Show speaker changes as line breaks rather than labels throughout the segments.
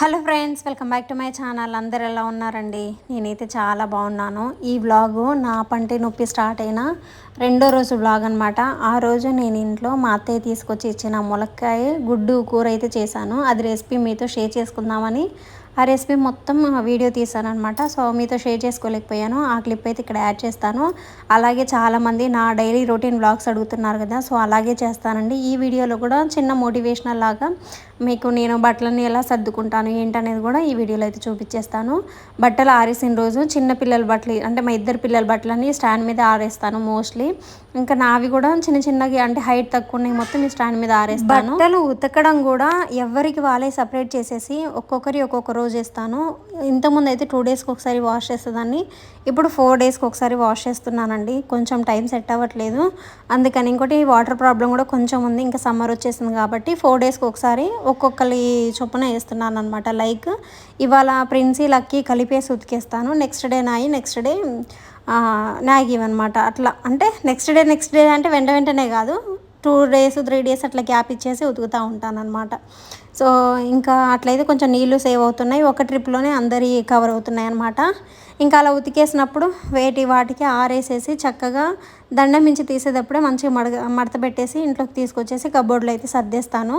Hello friends welcome back to my channel. అందరు ఎలా ఉన్నారండి? నేనైతే చాలా బాగున్నాను. ఈ వ్లాగు నా పంటి నొప్పి స్టార్ట్ అయిన రెండో రోజు బ్లాగ్ అనమాట ఆ రోజు నేను ఇంట్లో మా అత్తయ్య తీసుకొచ్చి ఇచ్చిన ములక్కాయ గుడ్డు కూర అయితే చేశాను. అది రెసిపీ మీతో షేర్ చేసుకుందామని ఆ రెసిపీ మొత్తం వీడియో తీసాను అనమాట సో మీతో షేర్ చేసుకోలేకపోయాను. ఆ క్లిప్ అయితే ఇక్కడ యాడ్ చేస్తాను. అలాగే చాలామంది నా డైలీ రొటీన్ బ్లాగ్స్ అడుగుతున్నారు కదా సో అలాగే చేస్తానండి. ఈ వీడియోలో కూడా చిన్న మోటివేషనల్ లాగా మీకు నేను బట్టలని ఎలా సర్దుకుంటాను ఏంటనేది కూడా ఈ వీడియోలో అయితే చూపించేస్తాను. బట్టలు ఆరేసిన రోజు చిన్న పిల్లల బట్టలు అంటే మా ఇద్దరు పిల్లల బట్టలని స్టాండ్ మీద ఆరేస్తాను మోస్ట్లీ. ఇంకా నావి కూడా చిన్న చిన్నగా అంటే హైట్ తక్కువ ఉన్నాయి మొత్తం ఈ స్టాండ్ మీద ఆరేస్తాను. బట్టలు ఉతకడం కూడా ఎవరికి వాళ్ళే సపరేట్ చేసేసి ఒక్కొక్కరి ఒక్కొక్క రోజు వేస్తాను. ఇంతకుముందు అయితే టూ డేస్కి ఒకసారి వాష్ చేసేదాన్ని. ఇప్పుడు ఫోర్ డేస్కి ఒకసారి వాష్ చేస్తున్నానండి. కొంచెం టైం సెట్ అవ్వట్లేదు. అందుకని ఇంకోటి వాటర్ ప్రాబ్లం కూడా కొంచెం ఉంది. ఇంకా సమ్మర్ వచ్చేసింది కాబట్టి ఫోర్ డేస్కి ఒకసారి ఒక్కొక్కరి చొప్పున వేస్తున్నాను అనమాట లైక్ ఇవాళ ప్రిన్సీ లక్కీ కలిపేసి ఉతికేస్తాను నెక్స్ట్ డే నాయి నెక్స్ట్ డే నాగివ్ అనమాట అట్లా అంటే నెక్స్ట్ డే నెక్స్ట్ డే అంటే వెంట వెంటనే కాదు. టూ డేస్ త్రీ డేస్ అట్లా గ్యాప్ ఇచ్చేసి ఉతుకుతూ ఉంటాను అనమాట సో ఇంకా అట్లయితే కొంచెం నీళ్ళు సేవ్ అవుతున్నాయి. ఒక ట్రిప్లోనే అందరి కవర్ అవుతున్నాయి అనమాట ఇంకా అలా ఉతికేసినప్పుడు వేటి వాటికి ఆరేసేసి చక్కగా దండం మించి తీసేటప్పుడే మంచిగా మడగ మడత పెట్టేసి ఇంట్లోకి తీసుకొచ్చేసి కబోర్డ్లో అయితే సర్దేస్తాను.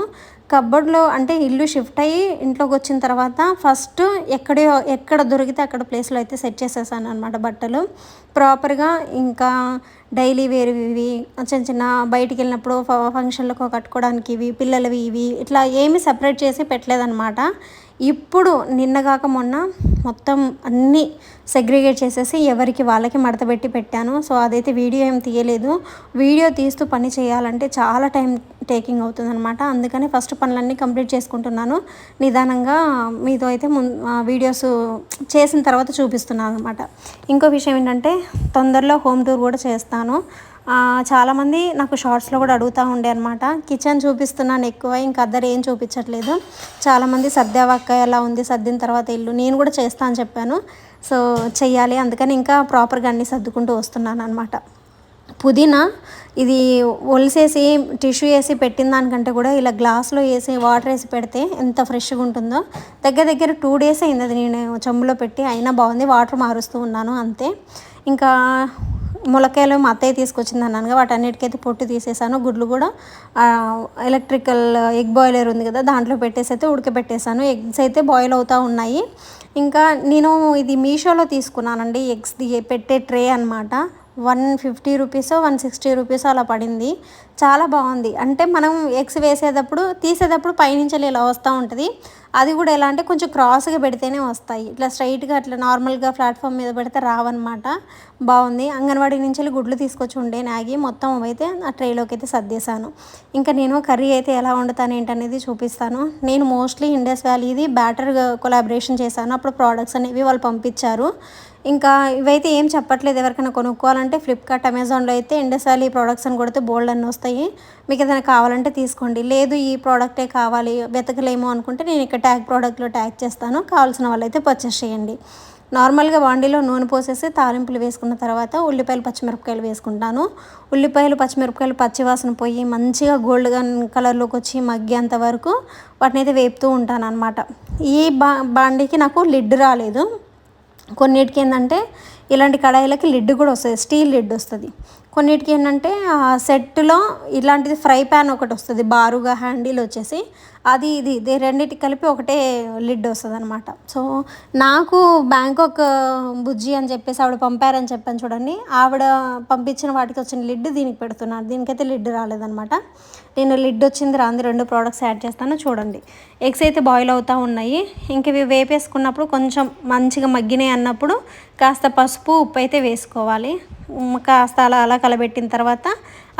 కబోర్డ్లో అంటే ఇల్లు షిఫ్ట్ అయ్యి ఇంట్లోకి వచ్చిన తర్వాత ఫస్ట్ ఎక్కడో ఎక్కడ దొరికితే అక్కడ ప్లేస్లో అయితే సెట్ చేసేసాను అనమాట బట్టలు. ప్రాపర్గా ఇంకా డైలీ వేరువి ఇవి చిన్న చిన్న బయటికి వెళ్ళినప్పుడు ఫంక్షన్లకు కట్టుకోవడానికి ఇవి పిల్లలవి ఇవి ఇట్లా ఏమి సపరేట్ చేసి పెట్టలేదన్నమాట. ఇప్పుడు నిన్నగాక మొన్న మొత్తం అన్నీ సెగ్రిగేట్ చేసేసి ఎవరికి వాళ్ళకి మడతపెట్టి పెట్టాను. సో అదైతే వీడియో ఏం తీయలేదు. వీడియో తీస్తూ పని చేయాలంటే చాలా టైం టేకింగ్ అవుతుందన్నమాట. అందుకని ఫస్ట్ పనులన్నీ కంప్లీట్ చేసుకుంటున్నాను. నిదానంగా మీతో అయితే ముందు వీడియోస్ చేసిన తర్వాత చూపిస్తున్నాను అనమాట ఇంకో విషయం ఏంటంటే తొందరలో హోమ్ టూర్ కూడా చేస్తాను. చాలామంది నాకు షార్ట్స్లో కూడా అడుగుతూ ఉండే అనమాట కిచెన్ చూపిస్తున్నాను ఎక్కువ ఇంకా అద్దరు ఏం చూపించట్లేదు. చాలామంది సర్దేవక్క ఎలా ఉంది సర్దిన తర్వాత ఇల్లు నేను కూడా చేస్తా అని చెప్పాను. సో చెయ్యాలి అందుకని ఇంకా ప్రాపర్గా అన్నీ సర్దుకుంటూ వస్తున్నాను అనమాట పుదీనా ఇది ఒలిసేసి టిష్యూ వేసి పెట్టిన దానికంటే కూడా ఇలా గ్లాస్లో వేసి వాటర్ వేసి పెడితే ఎంత ఫ్రెష్గా ఉంటుందో. దగ్గర దగ్గర టూ డేస్ అయింది అది నేను చెంబులో పెట్టి అయినా బాగుంది వాటర్ మారుస్తూ ఉన్నాను అంతే. ఇంకా మొలకాయలు మా అత్తయ్య తీసుకొచ్చింది అన్నాను వాటన్నిటికైతే పొట్టు తీసేసాను. గుడ్లు కూడా ఎలక్ట్రికల్ ఎగ్ బాయిలర్ ఉంది కదా దాంట్లో పెట్టేసి అయితే ఉడకబెట్టేశాను ఎగ్స్ అయితే బాయిల్ అవుతూ ఉన్నాయి. ఇంకా నేను ఇది మీషోలో తీసుకున్నానండి ఎగ్స్ పెట్టే ట్రే అనమాట one fifty rupees one sixty rupees అలా పడింది. చాలా బాగుంది. అంటే మనం ఎగ్స్ వేసేటప్పుడు తీసేటప్పుడు పైనుంచి ఇలా వస్తూ ఉంటుంది. అది కూడా ఎలా అంటే కొంచెం క్రాస్గా పెడితేనే వస్తాయి. ఇట్లా స్ట్రైట్గా అట్లా నార్మల్గా ప్లాట్ఫామ్ మీద పెడితే రావన్నమాట. బాగుంది. అంగన్వాడీ నుంచి గుడ్లు తీసుకొచ్చి ఉండే నాగి మొత్తం అయితే ఆ ట్రేలోకి అయితే సర్దేశాను. ఇంకా నేను కర్రీ అయితే ఎలా వండుతాను ఏంటనేది చూపిస్తాను. నేను మోస్ట్లీ ఇండస్ వ్యాలీది బ్యాటర్ కొలాబరేషన్ చేశాను. అప్పుడు ప్రోడక్ట్స్ అనేవి వాళ్ళు పంపించారు. ఇంకా ఇవైతే ఏం చెప్పట్లేదు ఎవరికైనా కొనుక్కోవాలంటే ఫ్లిప్కార్ట్ అమెజాన్లో అయితే ఇండస్వాలీ ప్రోడక్ట్స్ అని కొడితే బోల్డ్ అన్నీ వస్తాయి. మీకు ఏదైనా కావాలంటే తీసుకోండి. లేదు ఈ ప్రోడక్టే కావాలి వెతకలేమో అనుకుంటే నేను ఇక్కడ ట్యాగ్ ప్రోడక్ట్లో ట్యాగ్ చేస్తాను. కావాల్సిన వాళ్ళైతే పర్చేస్ చేయండి. నార్మల్గా బాండీలో నూనె పోసేసి తాలింపులు వేసుకున్న తర్వాత ఉల్లిపాయలు పచ్చిమిరపకాయలు వేసుకుంటాను. ఉల్లిపాయలు పచ్చిమిరపకాయలు పచ్చివాసన పోయి మంచిగా గోల్డ్గా కలర్లోకి వచ్చి మగ్గేంత వరకు వాటిని అయితే వేపుతూ ఉంటాను అనమాట ఈ బా బాండీకి నాకు లిడ్ రాలేదు. కొన్నిటికి ఏంటంటే ఇలాంటి కడాయిలకి లిడ్ కూడా వస్తుంది స్టీల్ లిడ్ వస్తుంది. కొన్నిటికి ఏంటంటే సెట్లో ఇలాంటిది ఫ్రై ప్యాన్ ఒకటి వస్తుంది బారుగా హ్యాండిల్ వచ్చేసి. అది ఇది ఇది రెండింటికి కలిపి ఒకటే లిడ్ వస్తుంది అనమాట సో నాకు బ్యాంకాక్ బుజ్జి అని చెప్పేసి ఆవిడ పంపారని చెప్పాను చూడండి. ఆవిడ పంపించిన వాటికి వచ్చిన లిడ్ దీనికి పెడుతున్నాను దీనికైతే లిడ్ రాలేదనమాట నేను లిడ్ వచ్చింది రాంది రెండు ప్రోడక్ట్స్ యాడ్ చేస్తాను చూడండి. ఎగ్స్ అయితే బాయిల్ అవుతూ ఉన్నాయి. ఇంక ఇవి వేపేసుకున్నప్పుడు కొంచెం మంచిగా మగ్గినాయి అన్నప్పుడు కాస్త పసుపు ఉప్పు అయితే వేసుకోవాలి. కాస్త అలా అలా కలబెట్టిన తర్వాత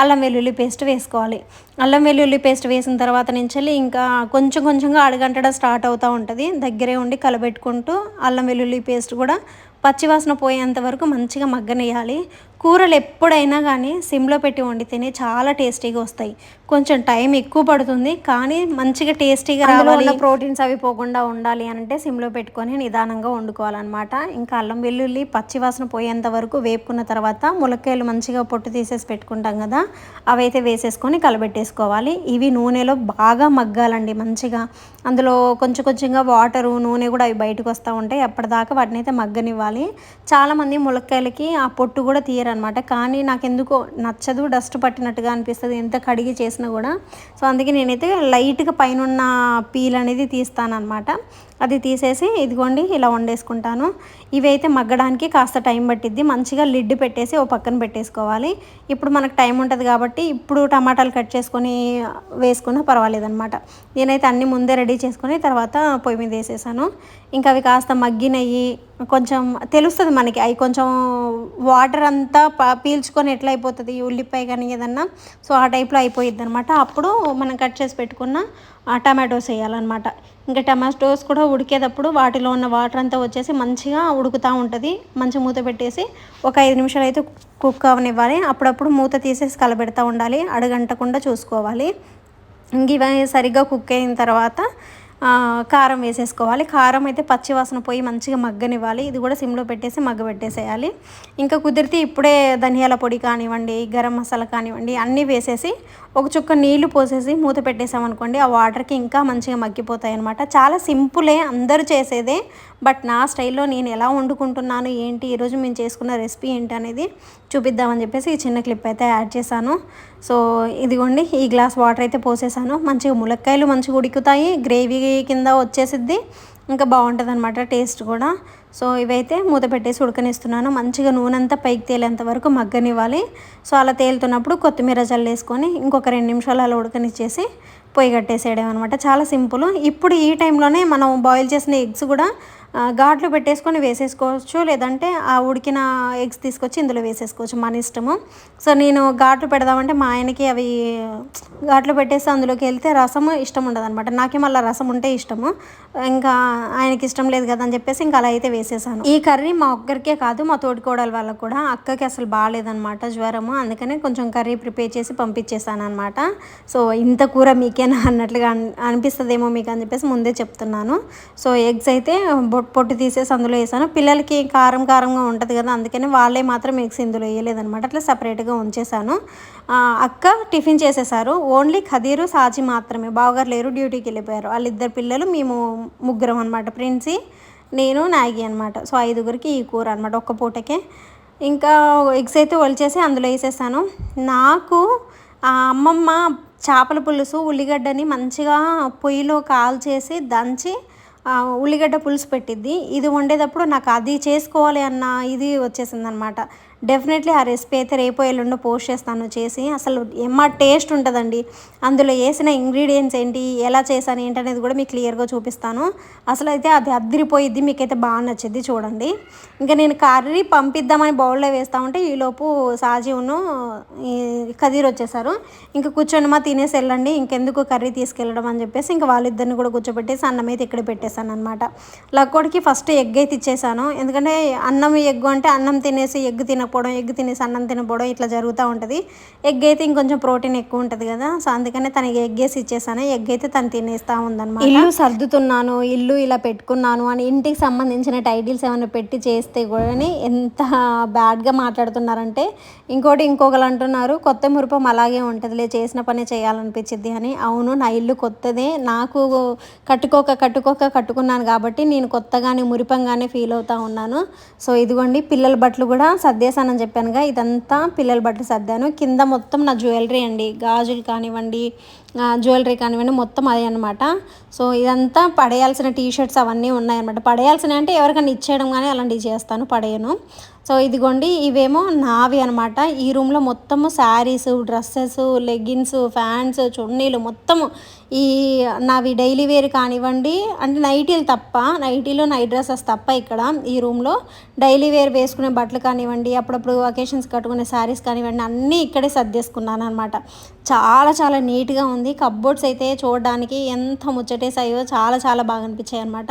అల్లం వెల్లుల్లి పేస్ట్ వేసుకోవాలి. అల్లం వెల్లుల్లి పేస్ట్ వేసిన తర్వాత నుంచి ఇంకా కొంచెం కొంచెంగా అడగంటడం స్టార్ట్ అవుతూ ఉంటుంది. దగ్గరే ఉండి కలబెట్టుకుంటూ అల్లం వెల్లుల్లి పేస్ట్ కూడా పచ్చివాసన పోయేంత వరకు మంచిగా మగ్గనేయాలి. కూరలు ఎప్పుడైనా కానీ సిమ్లో పెట్టి వండితేనే చాలా టేస్టీగా వస్తాయి. కొంచెం టైం ఎక్కువ పడుతుంది కానీ మంచిగా టేస్టీగా రావాలి. ప్రోటీన్స్ అవి పోకుండా ఉండాలి అని అంటే సిమ్లో పెట్టుకొని నిదానంగా వండుకోవాలన్నమాట. ఇంకా అల్లం వెల్లుల్లి పచ్చివాసన పోయేంత వరకు వేపుకున్న తర్వాత ములక్కాయలు మంచిగా పొట్టు తీసేసి పెట్టుకుంటాం కదా అవైతే వేసేసుకొని కలబెట్టేసుకోవాలి. ఇవి నూనెలో బాగా మగ్గాలండి మంచిగా. అందులో కొంచెం కొంచెంగా వాటరు నూనె కూడా అవి బయటకు వస్తూ ఉంటాయి. అప్పటిదాకా వాటిని అయితే మగ్గనివ్వాలి. చాలామంది ములక్కాయలకి ఆ పొట్టు కూడా అనమాట కానీ నాకు ఎందుకో నచ్చదు డస్ట్ పట్టినట్టుగా అనిపిస్తుంది. ఎంత కడిగి చేసినా కూడా. సో అందుకే నేనైతే లైట్గా పైన పీల్ అనేది తీస్తానమాట అది తీసేసి ఇదిగోండి ఇలా వండేసుకుంటాను. ఇవైతే మగ్గడానికి కాస్త టైం పట్టిద్ది. మంచిగా లిడ్ పెట్టేసి ఓ పక్కన పెట్టేసుకోవాలి. ఇప్పుడు మనకు టైం ఉంటుంది కాబట్టి ఇప్పుడు టమాటాలు కట్ చేసుకొని వేసుకున్నా పర్వాలేదనమాట. నేనైతే అన్ని ముందే రెడీ చేసుకొని తర్వాత పొయ్యి మీద వేసేసాను. ఇంకా అవి కాస్త మగ్గినవి కొంచెం తెలుస్తుంది మనకి. అవి కొంచెం వాటర్ అంతా పీల్చుకొని ఎట్లా అయిపోతుంది ఉల్లిపాయ కానీ ఏదన్నా? సో ఆ టైప్లో అయిపోయిద్ది అనమాట అప్పుడు మనం కట్ చేసి పెట్టుకున్న టమాటోస్ వేయాలన్నమాట. ఇంకా టమాటోస్ కూడా ఉడికేటప్పుడు వాటిలో ఉన్న వాటర్ అంతా వచ్చేసి మంచిగా ఉడుకుతూ ఉంటుంది. మంచి మూత పెట్టేసి ఒక ఐదు నిమిషాలు అయితే కుక్ అవనివ్వాలి. అప్పుడప్పుడు మూత తీసేసి కలబెడతా ఉండాలి. అడగంటకుండా చూసుకోవాలి. ఇంక ఇవన్నీ సరిగ్గా కుక్ అయిన తర్వాత కారం వేసేసుకోవాలి. కారం అయితే పచ్చి వాసన పోయి మంచిగా మగ్గనివ్వాలి. ఇది కూడా సిమ్లో పెట్టేసి మగ్గ పెట్టేసేయాలి. ఇంకా కుదిరితే ఇప్పుడే ధనియాల పొడి కానివ్వండి గరం మసాలా కానివ్వండి అన్నీ వేసేసి ఒక చుక్క నీళ్ళు పోసేసి మూత పెట్టేసామనుకోండి ఆ వాటర్కి ఇంకా మంచిగా మగ్గిపోతాయి అనమాట చాలా సింపులే అందరూ చేసేదే. బట్ నా స్టైల్లో నేను ఎలా వండుకుంటున్నాను ఏంటి ఈరోజు మేము చేసుకున్న రెసిపీ ఏంటి అనేది చూపిద్దామని చెప్పేసి ఈ చిన్న క్లిప్ అయితే యాడ్ చేశాను. సో ఇదిగోండి ఈ గ్లాస్ వాటర్ అయితే పోసేసాను. మంచిగా ములక్కాయలు మంచిగా ఉడుకుతాయి గ్రేవీ కింద వచ్చేసిద్ది. ఇంకా బాగుంటుంది అనమాట టేస్ట్ కూడా. సో ఇవైతే మూత పెట్టేసి ఉడకనిస్తున్నాను. మంచిగా నూనె అంతా పైకి తేలేంత వరకు మగ్గనివ్వాలి. సో అలా తేలుతున్నప్పుడు కొత్తిమీర జల్లేసుకొని ఇంకొక రెండు నిమిషాలు అలా ఉడకనిచ్చేసి పొయ్యి కట్టేసేయడం అనమాట చాలా సింపుల్. ఇప్పుడు ఈ టైంలోనే మనం బాయిల్ చేసిన ఎగ్స్ కూడా ఘాట్లు పెట్టేసుకొని వేసేసుకోవచ్చు లేదంటే ఆ ఉడికిన ఎగ్స్ తీసుకొచ్చి ఇందులో వేసేసుకోవచ్చు మన ఇష్టము. సో నేను ఘాట్లు పెడదామంటే మా ఆయనకి అవి ఘాట్లు పెట్టేసి అందులోకి వెళ్తే రసము ఇష్టం ఉండదు అనమాట నాకే మళ్ళీ రసం ఉంటే ఇష్టము. ఇంకా ఆయనకి ఇష్టం లేదు కదా అని చెప్పేసి ఇంకా అలా అయితే వేసేసాను. ఈ కర్రీ మా ఒక్కరికే కాదు మా తోటికోడల వాళ్ళకు కూడా. అక్కకి అసలు బాగాలేదనమాట జ్వరము. అందుకనే కొంచెం కర్రీ ప్రిపేర్ చేసి పంపించేసాను అనమాట సో ఇంత కూర మీకేనా అన్నట్లుగా అనిపిస్తుందేమో మీకు అని చెప్పేసి ముందే చెప్తున్నాను. సో ఎగ్స్ అయితే పొట్టు తీసేసి అందులో వేసాను. పిల్లలకి కారం కారంగా ఉంటుంది కదా అందుకని వాళ్ళే మాత్రం మిక్స్ ఇందులో వేయలేదనమాట అట్లా సపరేట్గా ఉంచేసాను. అక్క టిఫిన్ చేసేసారు. ఓన్లీ ఖదీరు సాచి మాత్రమే. బావగారు లేరు డ్యూటీకి వెళ్ళిపోయారు. వాళ్ళిద్దరు పిల్లలు మేము ముగ్గురం అనమాట ప్రిన్సి నేను నాగి అనమాట సో ఐదుగురికి ఈ కూర అనమాట ఒక్క పూటకే. ఇంకా ఎగ్స్ అయితే ఒలిచేసి అందులో వేసేసాను. నాకు ఆ అమ్మమ్మ చేపల పులుసు ఉల్లిగడ్డని మంచిగా పొయ్యిలో కాల్చేసి దంచి ఉల్లిగడ్డ పులుసు పెట్టిద్ది. ఇది వండేటప్పుడు నాకు అది చేసుకోవాలి అన్న ఇది వచ్చేసింది అనమాట డెఫినెట్లీ ఆ రెసిపీ అయితే రేపు ఎల్లుండో పోస్ట్ చేస్తాను చేసి అసలు ఎమ్మ టేస్ట్ ఉంటుందండి. అందులో వేసిన ఇంగ్రీడియంట్స్ ఏంటి ఎలా చేశాను ఏంటి అనేది కూడా మీకు క్లియర్గా చూపిస్తాను. అసలు అయితే అది అద్దరిపోయిద్ది మీకైతే బాగా నచ్చింది చూడండి. ఇంకా నేను కర్రీ పంపిద్దామని బౌల్లో వేస్తూ ఉంటే ఈలోపు సాజీవును కదీర్ వచ్చేసారు. ఇంకా కూర్చొని మా తినేసి వెళ్ళండి ఇంకెందుకు కర్రీ తీసుకెళ్ళడం అని చెప్పేసి ఇంకా వాళ్ళిద్దరిని కూడా కూర్చోబెట్టేసి అన్నం అయితే ఇక్కడ పెట్టేశాను అనమాట లక్కోడికి ఫస్ట్ ఎగ్ అయితే ఇచ్చేసాను ఎందుకంటే అన్నం ఎగ్ అంటే అన్నం తినేసి ఎగ్ తిన తినకపోవడం ఎగ్ తినేసి అన్నం తినకపోవడం ఇట్లా జరుగుతూ ఉంటుంది. ఎగ్ అయితే ఇంకొంచెం ప్రోటీన్ ఎక్కువ ఉంటుంది కదా సో అందుకనే తనకి ఎగ్ వేసి ఇచ్చేసాను. ఎగ్ అయితే తను తినేస్తూ ఉందన్నమాట. ఇల్లు సర్దుతున్నాను ఇల్లు ఇలా పెట్టుకున్నాను అని ఇంటికి సంబంధించిన టైటిల్స్ ఏమైనా పెట్టి చేస్తే కూడా ఎంత బ్యాడ్గా మాట్లాడుతున్నారంటే ఇంకోటి ఇంకొకరు అంటున్నారు కొత్త మురుపం అలాగే ఉంటుందిలే చేసిన పని చేయాలనిపించింది అని. అవును నా ఇల్లు కొత్తదే నాకు కట్టుకోక కట్టుకోక కట్టుకున్నాను కాబట్టి నేను కొత్తగానే మురిపంగానే ఫీల్ అవుతూ ఉన్నాను. సో ఇదిగోండి పిల్లల బట్టలు కూడా సర్దేశాను. చేశానని చెప్పానుగా. ఇదంతా పిల్లల బట్టలు సర్దాను. కింద మొత్తం నా జ్యువెలరీ అండి. గాజులు కానివ్వండి జ్యువెలరీ కానివ్వండి మొత్తం అదే అనమాట సో ఇదంతా పడేయాల్సిన టీ షర్ట్స్ అవన్నీ ఉన్నాయన్నమాట. పడేయాల్సిన అంటే ఎవరికైనా ఇచ్చేయడం కానీ అలాంటివి చేస్తాను పడేయను. సో ఇదిగోండి ఇవేమో నావి అనమాట ఈ రూమ్లో మొత్తము శారీస్ డ్రెస్సెస్ లెగ్గిన్స్ ఫ్యాన్స్ చున్నీలు మొత్తము ఈ నావి డైలీ వేర్ కానివ్వండి అంటే నైటీలు తప్ప నైటీలు నైట్ డ్రెస్సెస్ తప్ప ఇక్కడ ఈ రూమ్లో డైలీ వేర్ వేసుకునే బట్టలు కానివ్వండి అప్పుడప్పుడు అకేషన్స్ కట్టుకునే శారీస్ కానివ్వండి అన్నీ ఇక్కడే సర్దేసుకున్నాను అనమాట చాలా చాలా నీట్గా ఉంది. కబ్బోర్డ్స్ కప్బోర్డ్స్ అయితే చూడడానికి ఎంత ముచ్చటేసాయో చాలా చాలా బాగా అనిపించాయి అనమాట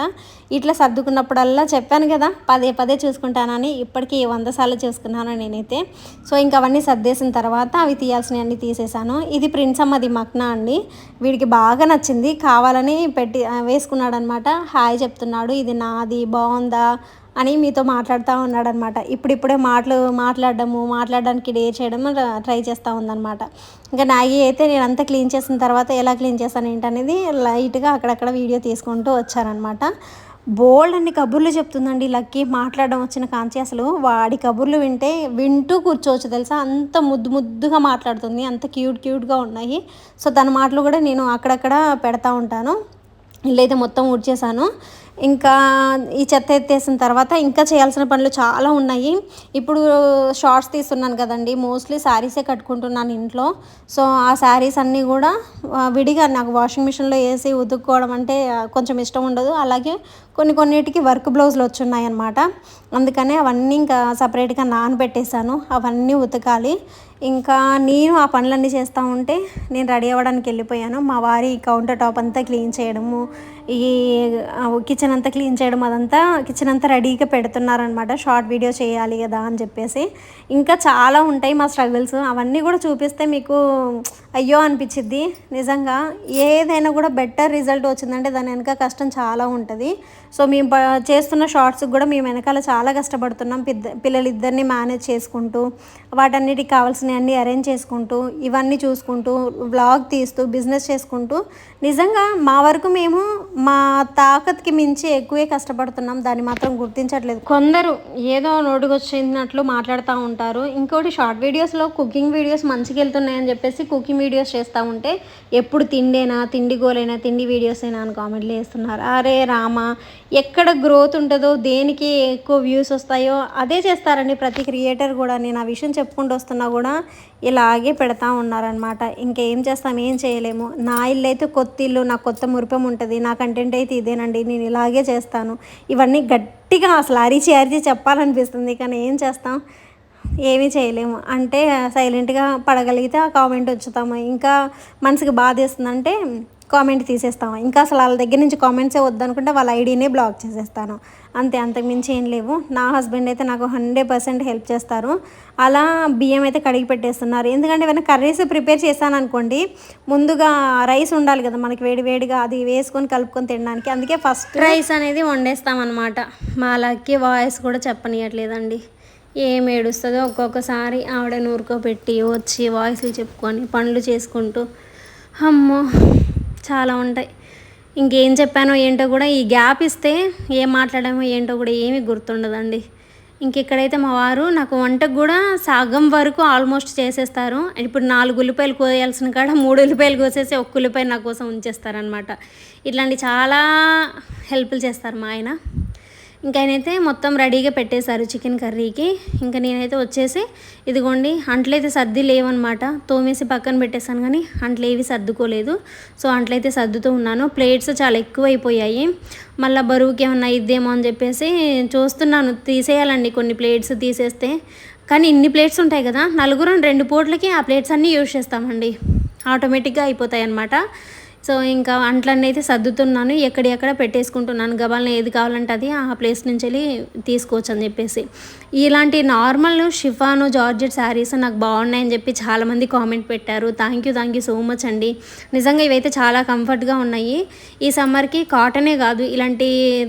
ఇట్లా సర్దుకున్నప్పుడల్లా చెప్పాను కదా పదే పదే చూసుకుంటానని ఇప్పటికీ వంద సార్లు చూసుకున్నాను నేనైతే. సో ఇంకా అవన్నీ సర్దేసిన తర్వాత అవి తీయాల్సినవన్నీ తీసేసాను. ఇది ప్రిన్స్ అమ్మది మక్నా అండి. వీడికి బాగా బాగా నచ్చింది. కావాలని పెట్టి వేసుకున్నాడు అనమాట హాయ్ చెప్తున్నాడు. ఇది నాది బాగుందా అని మీతో మాట్లాడుతూ ఉన్నాడనమాట. ఇప్పుడిప్పుడే మాటలు మాట్లాడడము మాట్లాడడానికి డే చేయడం ట్రై చేస్తూ ఉందనమాట. ఇంకా నాగి అయితే నేను అంతా క్లీన్ చేసిన తర్వాత ఎలా క్లీన్ చేస్తాను ఏంటనేది లైట్గా అక్కడక్కడ వీడియో తీసుకుంటూ వచ్చారనమాట. బోల్డ్ అన్ని కబుర్లు చెప్తుందండి. లక్కీ మాట్లాడడం వచ్చిన కాంచి అసలు వాడి కబుర్లు వింటే వింటూ కూర్చోవచ్చు తెలుసా? అంత ముద్దు ముద్దుగా మాట్లాడుతుంది. అంత క్యూట్ క్యూట్గా ఉన్నాయి. సో తన మాటలు కూడా నేను అక్కడక్కడ పెడతా ఉంటాను. ఇల్లైతే మొత్తం ఊడ్చేసాను ఇంకా ఈ చెత్త ఎత్తేసిన తర్వాత ఇంకా చేయాల్సిన పనులు చాలా ఉన్నాయి. ఇప్పుడు షార్ట్స్ తీస్తున్నాను కదండి. మోస్ట్లీ శారీసే కట్టుకుంటున్నాను ఇంట్లో. సో ఆ శారీస్ అన్నీ కూడా విడిగా నాకు వాషింగ్ మిషన్లో వేసి ఉతుక్కోవడం అంటే కొంచెం ఇష్టం ఉండదు. అలాగే కొన్ని కొన్నిటికి వర్క్ బ్లౌజులు వచ్చున్నాయి అనమాట అందుకనే అవన్నీ ఇంకా సపరేట్గా నానబెట్టేశాను. అవన్నీ ఉతకాలి. ఇంకా నేను ఆ పనులన్నీ చేస్తూ ఉంటే నేను రెడీ అవ్వడానికి వెళ్ళిపోయాను. మా వారి కౌంటర్ టాప్ అంతా క్లీన్ చేయడము ఈ కిచెన్ అంతా క్లీన్ చేయడం అదంతా కిచెన్ అంతా రెడీగా పెడుతున్నారనమాట షార్ట్ వీడియో చేయాలి కదా అని చెప్పేసి. ఇంకా చాలా ఉంటాయి మా స్ట్రగుల్స్. అవన్నీ కూడా చూపిస్తే మీకు అయ్యో అనిపించిద్ది. నిజంగా ఏదైనా కూడా బెటర్ రిజల్ట్ వచ్చిందంటే దాని వెనక కష్టం చాలా ఉంటుంది. సో మేము చేస్తున్న షార్ట్స్కి కూడా మేము వెనకాల చాలా కష్టపడుతున్నాం. పిద్ద పిల్లలు ఇద్దరిని మేనేజ్ చేసుకుంటూ వాటన్నిటికి కావాల్సినవి అన్నీ అరేంజ్ చేసుకుంటూ ఇవన్నీ చూసుకుంటూ వ్లాగ్ తీస్తూ బిజినెస్ చేసుకుంటూ నిజంగా మా వరకు మేము మా తాకత్కి మించి ఎక్కువే కష్టపడుతున్నాం. దాన్ని మాత్రం గుర్తించట్లేదు. కొందరు ఏదో నోటుకొచ్చినట్లు మాట్లాడుతూ ఉంటారు. ఇంకోటి షార్ట్ వీడియోస్లో కుకింగ్ వీడియోస్ మంచిగా వెళ్తున్నాయని చెప్పేసి కుకింగ్ వీడియోస్ చేస్తూ ఉంటే ఎప్పుడు తిండేనా తిండి గోలైనా తిండి వీడియోస్ అయినా అని కామెంట్లు వేస్తున్నారు అరే రామా ఎక్కడ గ్రోత్ ఉంటుందో దేనికి ఎక్కువ వ్యూస్ వస్తాయో అదే చేస్తారండి ప్రతి క్రియేటర్ కూడా. నేను ఆ విషయం చెప్పుకుంటూ వస్తున్నా కూడా ఇలాగే పెడతా ఉన్నారనమాట ఇంకేం చేస్తాం ఏం చేయలేము. నా ఇల్లు అయితే కొత్త ఇల్లు నాకు కొత్త మురిపం ఉంటుంది నా కంటెంట్ అయితే ఇదేనండి నేను ఇలాగే చేస్తాను. ఇవన్నీ గట్టిగా అసలు అరిచి అరిచి చెప్పాలనిపిస్తుంది కానీ ఏం చేస్తాం? ఏమీ చేయలేము. అంటే సైలెంట్గా పడగలిగితే ఆ కామెంట్ వచ్చుతాము ఇంకా మనసుకి బాధేస్తుందంటే కామెంట్ తీసేస్తాము? ఇంకా అసలు వాళ్ళ దగ్గర నుంచి కామెంట్సే వద్దనుకుంటే వాళ్ళ ఐడీనే బ్లాక్ చేసేస్తాను. అంతే అంతకుమించి ఏం లేవు. నా హస్బెండ్ అయితే నాకు హండ్రెడ్ పర్సెంట్ హెల్ప్ చేస్తారు. అలా బియ్యం అయితే కడిగి పెట్టేస్తున్నారు. ఎందుకంటే ఏమైనా కర్రీస్ ప్రిపేర్ చేశాను అనుకోండి ముందుగా రైస్ ఉండాలి కదా మనకి వేడి వేడిగా అది వేసుకొని కలుపుకొని తినడానికి. అందుకే ఫస్ట్ రైస్ అనేది వండేస్తామన్నమాట. మా వాయిస్ కూడా చెప్పనియట్లేదండి. ఏం ఏడుస్తుందో ఒక్కొక్కసారి ఆవిడ నూరుకోబెట్టి వచ్చి వాయిస్లు చెప్పుకొని పనులు చేసుకుంటూ అమ్మో! చాలా ఉంటాయి. ఇంకేం చెప్పానో ఏంటో కూడా ఈ గ్యాప్ ఇస్తే ఏం మాట్లాడామో ఏంటో కూడా ఏమీ గుర్తుండదండి. ఇంకెక్కడైతే మా వారు నాకు వంటకు కూడా సగం వరకు ఆల్మోస్ట్ చేసేస్తారు. ఇప్పుడు నాలుగు ఉల్లిపాయలు కోయాల్సిన కాడ మూడు ఉల్లిపాయలు కోసేసి ఒక్క ఉల్లిపాయ నా కోసం ఉంచేస్తారనమాట ఇట్లాంటి చాలా హెల్ప్లు చేస్తారు మా ఆయన. ఇంకా మొత్తం రెడీగా పెట్టేశారు చికెన్ కర్రీకి. ఇంకా నేనైతే వచ్చేసి ఇదిగోండి అంట్లయితే సర్ది లేవన్నమాట. తోమేసి పక్కన పెట్టేశాను కానీ అంట్లు ఏవి సర్దుకోలేదు. సో అంట్లయితే సర్దుతూ ఉన్నాను. ప్లేట్స్ చాలా ఎక్కువ అయిపోయాయి మళ్ళీ బరువుకి ఏమన్నా ఇద్దేమో అని చెప్పేసి చూస్తున్నాను. తీసేయాలండి కొన్ని ప్లేట్స్ తీసేస్తే. కానీ ఇన్ని ప్లేట్స్ ఉంటాయి కదా నలుగురు రెండు పూట్లకి ఆ ప్లేట్స్ అన్నీ యూజ్ చేస్తామండి. ఆటోమేటిక్గా అయిపోతాయి అన్నమాట సో ఇంకా అంట్లన్నీ అయితే సర్దుతున్నాను ఎక్కడెక్కడ పెట్టేసుకుంటున్నాను గబాలను ఏది కావాలంటే అది ఆ ప్లేస్ నుంచి వెళ్ళి తీసుకోవచ్చు అని చెప్పేసి. ఇలాంటి నార్మల్ షిఫాను జార్జెట్ శారీస్ నాకు బాగున్నాయని చెప్పి చాలామంది కామెంట్ పెట్టారు. Thank you thank you so much అండి. నిజంగా ఇవైతే చాలా కంఫర్ట్గా ఉన్నాయి. ఈ సమ్మర్కి కాటనే కాదు ఇలాంటి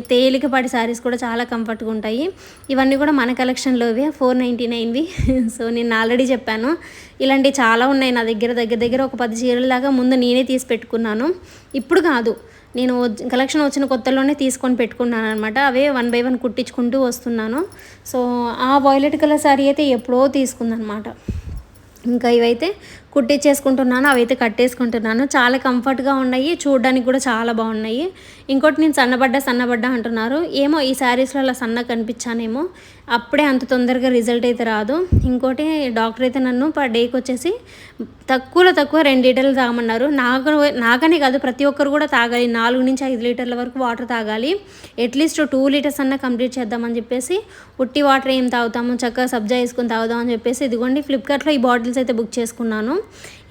తేలికపాటి శారీస్ కూడా చాలా కంఫర్ట్గా ఉంటాయి. ఇవన్నీ కూడా మన కలెక్షన్లోవి ఫోర్ నైంటీ నైన్వి. సో నేను ఆల్రెడీ చెప్పాను. ఇలాంటివి చాలా ఉన్నాయి నా దగ్గర దగ్గర దగ్గర ఒక పది చీరల దాకా ముందు నేనే తీసి పెట్టుకున్నాను. ఇప్పుడు కాదు. నేను కలెక్షన్ వచ్చిన కొత్తలోనే తీసుకొని పెట్టుకున్నాను అనమాట అవే వన్ బై వన్ కుట్టించుకుంటూ వస్తున్నాను. సో ఆ వాయిలెట్ కలర్ శారీ అయితే ఎప్పుడో తీసుకుందనమాట ఇంకా ఇవైతే కుట్టించేసుకుంటున్నాను అవైతే కట్టేసుకుంటున్నాను. చాలా కంఫర్ట్గా ఉన్నాయి. చూడడానికి కూడా చాలా బాగున్నాయి. ఇంకోటి నేను సన్నబడ్డా సన్నబడ్డా అంటున్నారు. ఏమో ఈ శారీస్లో అలా సన్న కనిపించానేమో. అప్పుడే అంత తొందరగా రిజల్ట్ అయితే రాదు. ఇంకోటి డాక్టర్ అయితే నన్ను పర్ డేకి వచ్చేసి తక్కువలో తక్కువ రెండు లీటర్లు తాగమన్నారు. నాకు నాకనే కాదు ప్రతి ఒక్కరు కూడా తాగాలి. నాలుగు నుంచి ఐదు లీటర్ల వరకు వాటర్ తాగాలి. అట్లీస్ట్ టూ లీటర్స్ అన్న కంప్లీట్ చేద్దామని చెప్పేసి ఉట్టి వాటర్ ఏం తాగుతాము చక్కగా సబ్జా వేసుకొని తాగుదామని చెప్పేసి ఇదిగోండి ఫ్లిప్కార్ట్లో ఈ బాటిల్స్ అయితే బుక్ చేసుకున్నాను.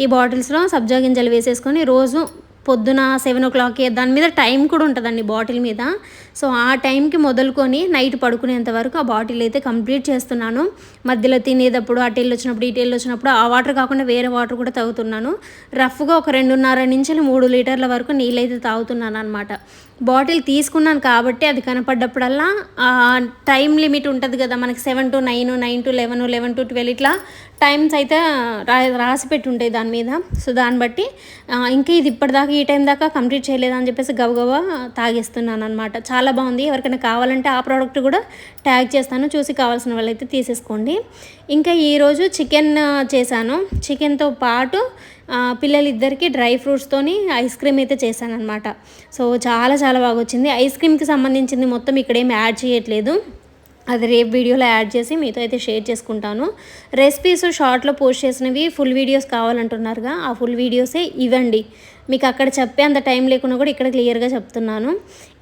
ఈ బాటిల్స్లో సబ్జా గింజలు వేసేసుకొని రోజు పొద్దున సెవెన్ ఓ క్లాక్కి దాని మీద టైం కూడా ఉంటుందండి బాటిల్ మీద. సో ఆ టైంకి మొదలుకొని నైట్ పడుకునేంత వరకు ఆ బాటిల్ అయితే కంప్లీట్ చేస్తున్నాను. మధ్యలో తినేటప్పుడు అటు వెళ్ళి వచ్చినప్పుడు ఇటు వెళ్ళి వచ్చినప్పుడు ఆ వాటర్ కాకుండా వేరే వాటర్ కూడా తాగుతున్నాను. రఫ్గా ఒక రెండున్నర నుంచి మూడు లీటర్ల వరకు నీళ్ళైతే తాగుతున్నాను అనమాట బాటిల్ తీసుకున్నాను కాబట్టి అది కనపడ్డప్పుడల్లా టైం లిమిట్ ఉంటుంది కదా మనకి seven to nine nine to eleven eleven to twelve ఇట్లా టైమ్స్ అయితే రా రాసి పెట్టి ఉంటాయి దాని మీద. సో దాన్ని బట్టి ఇంకా ఇది ఇప్పటిదాకా ఈ టైం దాకా కంప్లీట్ చేయలేదని చెప్పేసి గబగబా తాగేస్తున్నాను అనమాట చాలా బాగుంది. ఎవరికైనా కావాలంటే ఆ ప్రోడక్ట్ కూడా ట్యాగ్ చేస్తాను. చూసి కావాల్సిన వాళ్ళైతే తీసేసుకోండి. ఇంకా ఈరోజు చికెన్ చేశాను. చికెన్తో పాటు పిల్లలిద్దరికీ డ్రై ఫ్రూట్స్తోని ఐస్ క్రీమ్ అయితే చేశాను అనమాట సో చాలా చాలా బాగా వచ్చింది ఐస్ క్రీమ్కి సంబంధించింది మొత్తం ఇక్కడేమి యాడ్ చేయట్లేదు. అది రేపు వీడియోలో యాడ్ చేసి మీతో అయితే షేర్ చేసుకుంటాను. రెసిపీస్ షార్ట్లో పోస్ట్ చేసినవి ఫుల్ వీడియోస్ కావాలంటున్నారుగా ఆ ఫుల్ వీడియోసే ఇవ్వండి. మీకు అక్కడ చెప్పే అంత టైం లేకుండా కూడా ఇక్కడ క్లియర్గా చెప్తున్నాను.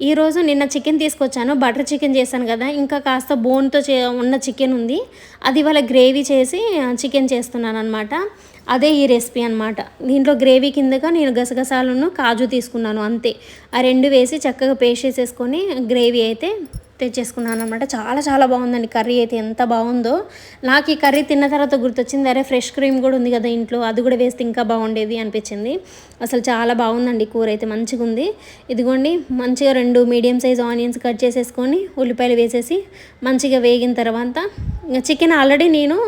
ఈరోజు నిన్న చికెన్ తీసుకొచ్చాను బటర్ చికెన్ చేశాను కదా ఇంకా కాస్త బోన్తో చే ఉన్న చికెన్ ఉంది. అది ఇవాళ గ్రేవీ చేసి చికెన్ చేస్తున్నాను అనమాట అదే ఈ రెసిపీ అనమాట దీంట్లో గ్రేవీ కిందగా నేను గసగసాలను కాజు తీసుకున్నాను అంతే. ఆ రెండు వేసి చక్కగా పేస్ట్ చేసేసుకొని గ్రేవీ అయితే తెచ్చేసుకున్నాను అనమాట చాలా చాలా బాగుందండి కర్రీ అయితే. ఎంత బాగుందో. నాకు ఈ కర్రీ తిన్న తర్వాత గుర్తొచ్చింది అరే ఫ్రెష్ క్రీమ్ కూడా ఉంది కదా ఇంట్లో. అది కూడా వేస్తే ఇంకా బాగుండేది అనిపించింది. అసలు చాలా బాగుందండి కూర అయితే. మంచిగా ఉంది. ఇదిగోండి మంచిగా రెండు మీడియం సైజ్ ఆనియన్స్ కట్ చేసేసుకొని ఉల్లిపాయలు వేసేసి మంచిగా వేగిన తర్వాత చికెన్ ఆల్రెడీ నేను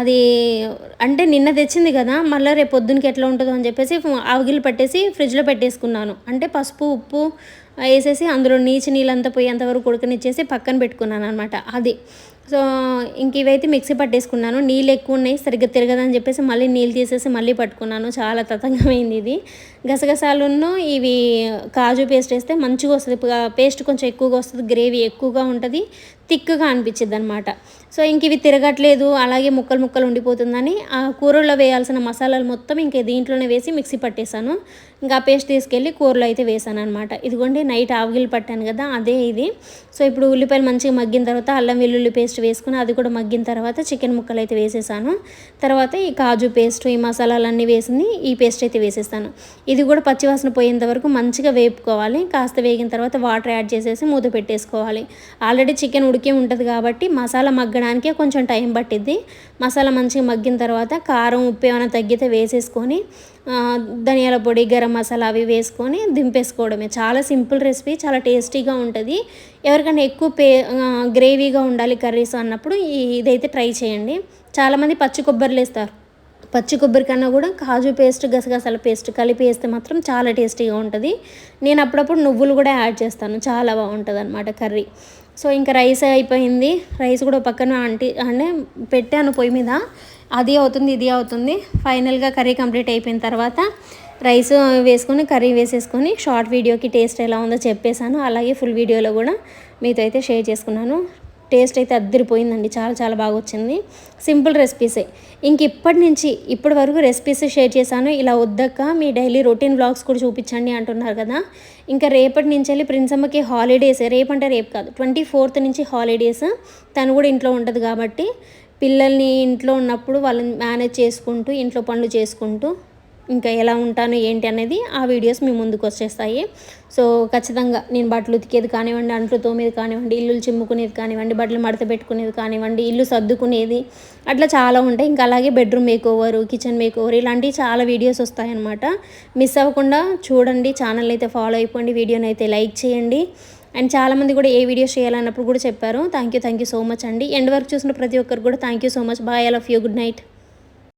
అది అంటే నిన్న తెచ్చింది కదా మళ్ళీ రేపు పొద్దునకి ఎట్లా ఉంటుందో అని చెప్పేసి ఆవిగిలు పట్టేసి ఫ్రిడ్జ్లో పెట్టేసుకున్నాను. అంటే పసుపు ఉప్పు వేసేసి అందులో నీచి నీళ్ళంతా పోయేంతవరకు ఉడకనిచ్చేసి పక్కన పెట్టుకున్నాను అనమాట అది. సో ఇంక ఇవైతే మిక్సీ పట్టేసుకున్నాను. నీళ్ళు ఎక్కువ ఉన్నాయి సరిగ్గా తిరగదని చెప్పేసి మళ్ళీ నీళ్ళు తీసేసి మళ్ళీ పట్టుకున్నాను. చాలా తతంగమైంది ఇది. గసగసాలును ఇవి కాజు పేస్ట్ వేస్తే మంచిగా వస్తుంది. పేస్ట్ కొంచెం ఎక్కువగా వస్తుంది గ్రేవీ ఎక్కువగా ఉంటుంది థిక్గా అనిపించింది అనమాట సో ఇంక ఇవి తిరగట్లేదు అలాగే ముక్కలు ముక్కలు ఉండిపోతుందని ఆ కూరలో వేయాల్సిన మసాలాలు మొత్తం ఇంక దీంట్లోనే వేసి మిక్సీ పట్టేశాను. ఇంకా ఆ పేస్ట్ తీసుకెళ్ళి కూరలో అయితే వేసాను అనమాట ఇదిగోండి నైట్ ఆవుగిలు పట్టాను కదా అదే ఇది. సో ఇప్పుడు ఉల్లిపాయలు మంచిగా మగ్గిన తర్వాత అల్లం వెల్లుల్లి పేస్ట్ పేస్ట్ వేసుకుని అది కూడా మగ్గిన తర్వాత చికెన్ ముక్కలు అయితే వేసేసాను. తర్వాత ఈ కాజు పేస్ట్ ఈ మసాలాలన్నీ వేసింది ఈ పేస్ట్ అయితే వేసేస్తాను. ఇది కూడా పచ్చివాసన పోయేంత వరకు మంచిగా వేపుకోవాలి. కాస్త వేగిన తర్వాత వాటర్ యాడ్ చేసేసి మూత పెట్టేసుకోవాలి. ఆల్రెడీ చికెన్ ఉడికే ఉంటుంది కాబట్టి మసాలా మగ్గడానికే కొంచెం టైం పట్టిద్ది. మసాలా మంచిగా మగ్గిన తర్వాత కారం ఉప్పు ఏమైనా తగ్గితే వేసేసుకొని ధనియాల పొడి గరం మసాలా అవి వేసుకొని దింపేసుకోవడమే. చాలా సింపుల్ రెసిపీ చాలా టేస్టీగా ఉంటుంది. ఎవరికైనా ఎక్కువ పే గ్రేవీగా ఉండాలి కర్రీస్ అన్నప్పుడు ఇదైతే ట్రై చేయండి. చాలామంది పచ్చి కొబ్బరిలు వేస్తారు. పచ్చి కొబ్బరి కన్నా కూడా కాజు పేస్ట్ గసగసాల పేస్ట్ కలిపి వేస్తే మాత్రం చాలా టేస్టీగా ఉంటుంది. నేను అప్పుడప్పుడు నువ్వులు కూడా యాడ్ చేస్తాను. చాలా బాగుంటుంది అనమాట కర్రీ. సో ఇంకా రైస్ అయిపోయింది. రైస్ కూడా పక్కన అంటే అంటే పెట్టాను పొయ్యి మీద. అది అవుతుంది ఇది అవుతుంది. ఫైనల్గా కర్రీ కంప్లీట్ అయిపోయిన తర్వాత రైస్ వేసుకొని కర్రీ వేసేసుకొని షార్ట్ వీడియోకి టేస్ట్ ఎలా ఉందో చెప్పేశాను. అలాగే ఫుల్ వీడియోలో కూడా మీతో అయితే షేర్ చేసుకున్నాను. టేస్ట్ అయితే అద్దరిపోయిందండి. చాలా చాలా బాగా వచ్చింది. సింపుల్ రెసిపీసే. ఇంక ఇప్పటి నుంచి ఇప్పటి వరకు రెసిపీస్ షేర్ చేశాను. ఇలా వద్దక్క మీ డైలీ రొటీన్ బ్లాగ్స్ కూడా చూపించండి అంటున్నారు కదా. ఇంకా రేపటి నుంచి వెళ్ళి ప్రిన్సమ్మకి హాలిడేస్ రేపంటే రేపు కాదు ట్వంటీ ఫోర్త్ నుంచి హాలిడేస్ తను కూడా ఇంట్లో ఉంటుంది కాబట్టి పిల్లల్ని ఇంట్లో ఉన్నప్పుడు వాళ్ళని మేనేజ్ చేసుకుంటూ ఇంట్లో పనులు చేసుకుంటూ ఇంకా ఎలా ఉంటాను ఏంటి అనేది ఆ వీడియోస్ మీ ముందుకు వచ్చేస్తాయి. సో ఖచ్చితంగా నేను బట్టలు ఉతికేది కానివ్వండి అంట్లు తోమేది కానివ్వండి ఇల్లు చిమ్ముకునేది కానివ్వండి బట్టలు మడత పెట్టుకునేది కానివ్వండి ఇల్లు సర్దుకునేది అట్లా చాలా ఉంటాయి. ఇంకా అలాగే bedroom make over kitchen make over ఇలాంటివి చాలా వీడియోస్ వస్తాయన్నమాట. మిస్ అవ్వకుండా చూడండి ఛానల్ అయితే ఫాలో అయిపోండి వీడియోని అయితే లైక్ చేయండి. అండ్ చాలామంది కూడా ఏ వీడియోస్ చేయాలన్నప్పుడు కూడా చెప్పారు. Thank you thank you so much అండి. ఎండ్ వరకు చూసిన ప్రతి ఒక్కరు కూడా thank you so much bye I love you good night